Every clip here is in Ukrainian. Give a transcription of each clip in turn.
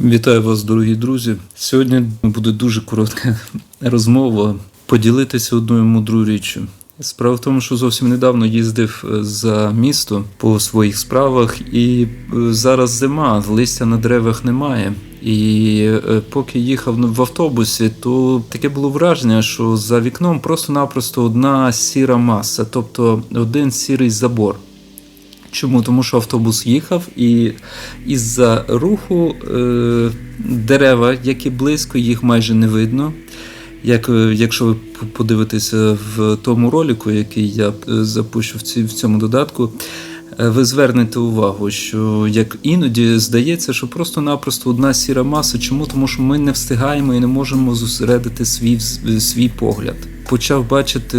Вітаю вас, дорогі друзі. Сьогодні буде дуже коротка розмова. Поділитися одною мудрою річчю. Справа в тому, що зовсім недавно їздив е, за місто по своїх справах, і е, зараз зима, листя на деревах немає. І е, поки їхав в автобусі, то таке було враження, що за вікном просто-напросто одна сіра маса, тобто один сірий забор. Чому? Тому що автобус їхав, і із-за руху е, дерева, які близько, їх майже не видно. Як, е, якщо ви подивитеся в тому ролику, який я е, запущу в, ці, в цьому додатку, е, ви звернете увагу, що як іноді здається, що просто-напросто одна сіра маса. Чому? Тому що ми не встигаємо і не можемо зосередити свій, свій погляд. Почав бачити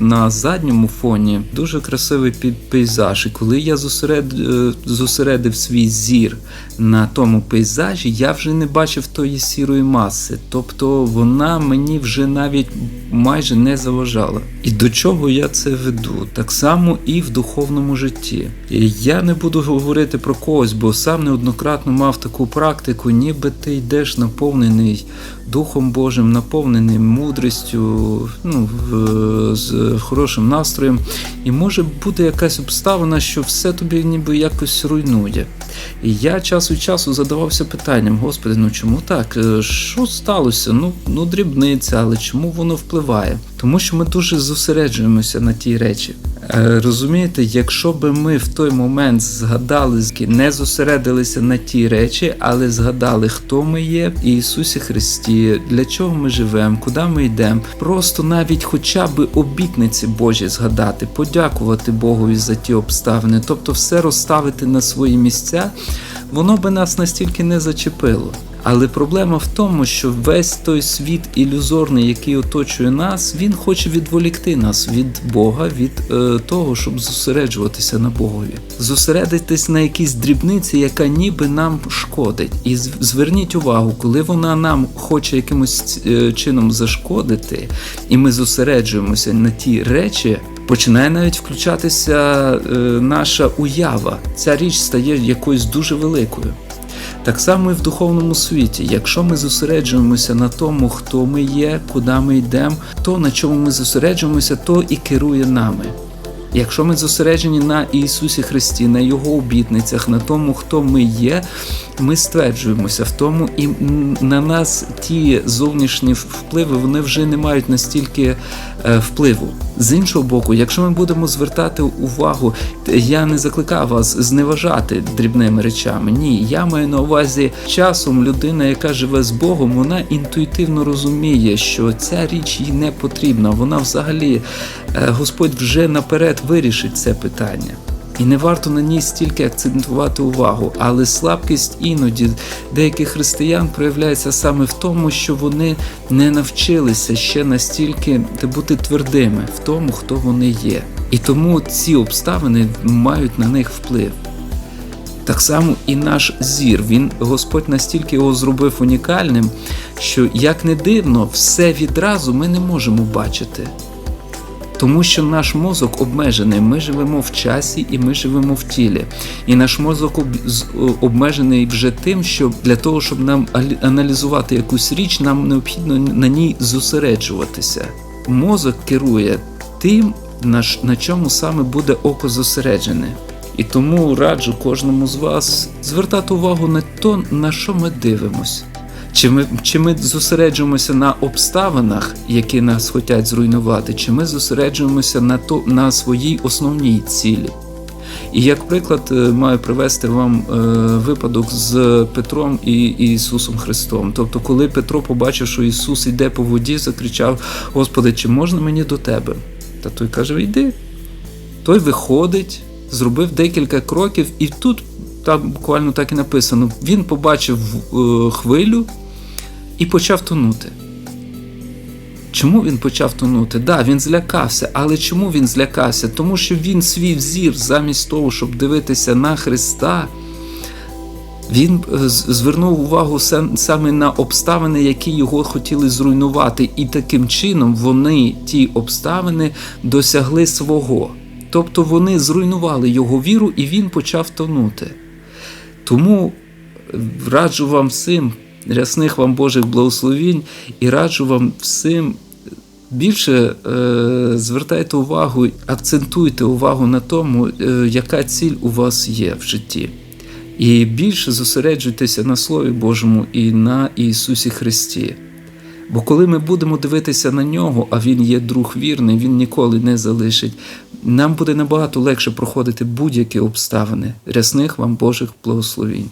на задньому фоні дуже красивий пейзаж. І коли я зосеред, е, зосередив свій зір на тому пейзажі, я вже не бачив тої сірої маси. Тобто вона мені вже навіть майже не заважала. І до чого я це веду? Так само і в духовному житті. Я не буду говорити про когось, бо сам неоднократно мав таку практику, ніби ти йдеш наповнений Духом Божим, наповнений мудрістю, ну, з хорошим настроєм. І може бути якась обставина, що все тобі ніби якось руйнує. І я час від часу задавався питанням: Господи, ну чому так? Е, Що сталося? Ну, ну дрібниця, але чому воно впливає? Тому що ми дуже зосереджуємося на тій речі. Е, Розумієте, якщо би ми в той момент згадали, не зосередилися на ті речі, але згадали, хто ми є в Ісусі Христі, для чого ми живемо, куди ми йдемо, просто навіть хоча б обітниці Божі згадати, подякувати Богові за ті обставини, тобто все розставити на свої місця, воно би нас настільки не зачепило. Але проблема в тому, що весь той світ ілюзорний, який оточує нас, він хоче відволікти нас від Бога, від е, того, щоб зосереджуватися на Богові, зосередитись на якійсь дрібниці, яка ніби нам шкодить. І зверніть увагу, коли вона нам хоче якимось е, чином зашкодити, і ми зосереджуємося на ті речі. Починає навіть включатися е, наша уява. Ця річ стає якоюсь дуже великою. Так само і в духовному світі. Якщо ми зосереджуємося на тому, хто ми є, куди ми йдемо, то на чому ми зосереджуємося, то і керує нами. Якщо ми зосереджені на Ісусі Христі, на Його обітницях, на тому, хто ми є, ми стверджуємося в тому, і на нас ті зовнішні впливи вони вже не мають настільки впливу. З іншого боку, якщо ми будемо звертати увагу, я не закликав вас зневажати дрібними речами. Ні, я маю на увазі часом людина, яка живе з Богом, вона інтуїтивно розуміє, що ця річ їй не потрібна. Вона взагалі е, Господь вже наперед вирішить це питання. І не варто на ній стільки акцентувати увагу, але слабкість іноді деяких християн проявляється саме в тому, що вони не навчилися ще настільки бути твердими в тому, хто вони є. І тому ці обставини мають на них вплив. Так само і наш зір. Він Господь настільки його зробив унікальним, що як не дивно, все відразу ми не можемо бачити. Тому що наш мозок обмежений. Ми живемо в часі і ми живемо в тілі. І наш мозок обмежений вже тим, що для того, щоб нам аналізувати якусь річ, нам необхідно на ній зосереджуватися. Мозок керує тим, на, чому саме буде око зосереджене. І тому раджу кожному з вас звертати увагу на то, на що ми дивимось. Чи ми, чи ми зосереджуємося на обставинах, які нас хочуть зруйнувати, чи ми зосереджуємося на, то, на своїй основній цілі? І як приклад е, маю привести вам е, випадок з Петром і Ісусом Христом. Тобто, коли Петро побачив, що Ісус йде по воді, закричав: Господи, чи можна мені до тебе? Та той каже: Йди. Той виходить, зробив декілька кроків, і тут там буквально так і написано: він побачив е, хвилю і почав тонути. Чому він почав тонути? Да, він злякався, але чому він злякався? Тому що він свій взір, замість того, щоб дивитися на Христа, він е, звернув увагу саме на обставини, які його хотіли зруйнувати, і таким чином вони, ті обставини, досягли свого. Тобто вони зруйнували його віру, і він почав тонути. Тому раджу вам всім, рясних вам Божих благословінь і раджу вам всім більше е, звертайте увагу, акцентуйте увагу на тому, е, яка ціль у вас є в житті. І більше зосереджуйтеся на Слові Божому і на Ісусі Христі. Бо коли ми будемо дивитися на нього, а Він є друг вірний, Він ніколи не залишить, нам буде набагато легше проходити будь-які обставини. Рясних вам Божих благословінь.